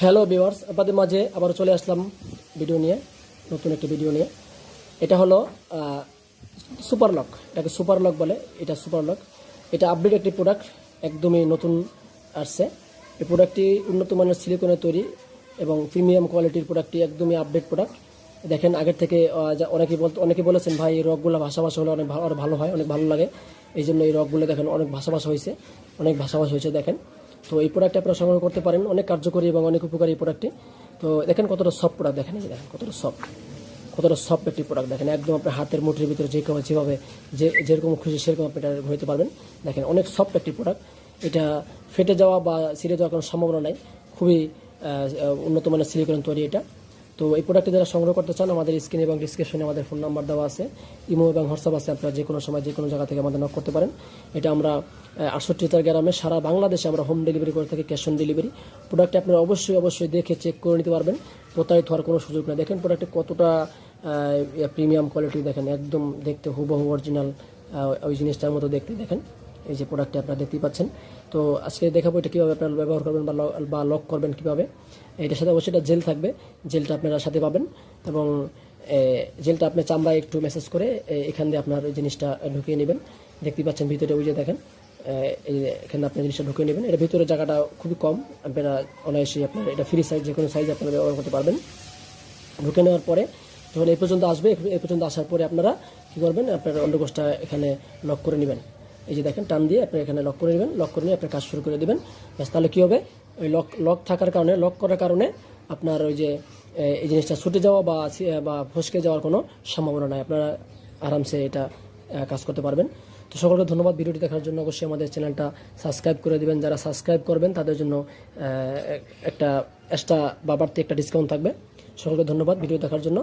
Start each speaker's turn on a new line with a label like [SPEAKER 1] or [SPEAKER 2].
[SPEAKER 1] Hello viewers আপনাদের মাঝে আবার চলে আসলাম ভিডিও নিয়ে, নতুন একটি ভিডিও নিয়ে। এটা হলো সুপার লক এটাকে সুপার লক বলে। এটা সুপার লক এটা আপডেট একটি প্রোডাক্ট একদমই নতুন আসছে। এই প্রোডাক্টটি উন্নত মানের সিলিকনের তৈরি এবং প্রিমিয়াম কোয়ালিটির প্রোডাক্টটি একদমই আপডেট প্রোডাক্ট দেখেন, আগের থেকে অনেকে বলতে অনেকে বলেছেন, ভাই, এই রকগুলো ভাষা ভাষা হলে অনেক ভালো ভালো হয়, অনেক ভালো লাগে। এই জন্য এই রকগুলো দেখেন, অনেক ভাষা ভাষা হয়েছে। অনেক ভাষা ভাষা হয়েছে, দেখেন। তো এই প্রোডাক্টটি আপনারা সংগ্রহ করতে পারেন। অনেক কার্যকরী এবং অনেক উপকারী এই প্রোডাক্টটি তো দেখেন কতটা সফট প্রোডাক্ট দেখেন দেখেন কতটা সফট কতটা সফট একটি প্রোডাক্ট দেখেন। একদম আপনার হাতের মুঠির ভিতরে যে কেউ যেভাবে, যে, যেরকম খুশি সেরকম আপনি এটা ঘুরতে পারবেন। দেখেন অনেক সফট একটি প্রোডাক্ট এটা ফেটে যাওয়া বা ছিঁড়ে যাওয়ার কোনো সম্ভাবনা নাই। খুবই উন্নত মানের সিলিকন তৈরি এটা। তো এই প্রোডাক্টটি যারা সংগ্রহ করতে চান, আমাদের স্ক্রিন এবং ডিসক্রিপশনে আমাদের ফোন নাম্বার দেওয়া আছে। ইমো এবং হোয়াটসঅ্যাপ আছে, আপনারা যে কোনো সময়, যে কোনো জায়গা থেকে আমাদের নক করতে পারেন। এটা আমরা আটষট্টি চার গ্রামে সারা বাংলাদেশে আমরা হোম ডেলিভারি করে থাকি ক্যাশ অন ডেলিভারি প্রোডাক্টটি আপনারা অবশ্যই অবশ্যই দেখে চেক করে নিতে পারবেন। প্রতারিত হওয়ার কোনো সুযোগ নেই। দেখেন প্রোডাক্টটি কতটা প্রিমিয়াম কোয়ালিটি দেখেন, একদম দেখতে হুবহু অরিজিনাল ওই জিনিসটার মতো দেখতে। দেখেন। এই যে প্রোডাক্টটি আপনারা দেখতেই পাচ্ছেন। তো আজকে দেখাবো এটা কীভাবে আপনারা ব্যবহার করবেন বা বা লক করবেন কীভাবে। এটার সাথে অবশ্যই এটা জেল থাকবে। জেলটা আপনারা সাথে পাবেন এবং জেলটা আপনি চামড়ায় একটু মেসেজ করে এখান দিয়ে আপনার ওই জিনিসটা ঢুকিয়ে নেবেন। দেখতেই পাচ্ছেন ভিতরে ওই যে দেখেন এখানে আপনি জিনিসটা ঢুকিয়ে নেবেন। এটা ভিতরে জায়গাটা খুবই কম। আপনারা অনায়াসেই আপনার এটা ফ্রি সাইজ যে কোনো সাইজ আপনারা ব্যবহার করতে পারবেন। ঢুকে নেওয়ার পরে যখন এই পর্যন্ত আসবে এই পর্যন্ত আসার পরে আপনারা কী করবেন? আপনার অন্ডকোষটা এখানে লক করে নেবেন। এই যে দেখেন, টান দিয়ে আপনি এখানে লক করে নেবেন। লক করে নিয়ে আপনার কাজ শুরু করে দেবেন। ব্যাস, তাহলে কী হবে? ওই লক লক থাকার কারণে লক করার কারণে আপনার ওই যে এই জিনিসটা ছুটে যাওয়া বা বা ফসকে যাওয়ার কোনো সম্ভাবনা নাই। আপনারা আরামসে এটা কাজ করতে পারবেন। তো সকলকে ধন্যবাদ ভিডিওটি দেখার জন্য। অবশ্যই আমাদের চ্যানেলটা সাবস্ক্রাইব করে দিবেন। যারা সাবস্ক্রাইব করবেন, তাদের জন্য একটা এক্সট্রা বা বাড়তি একটা ডিসকাউন্ট থাকবে। সকলকে ধন্যবাদ ভিডিও দেখার জন্য।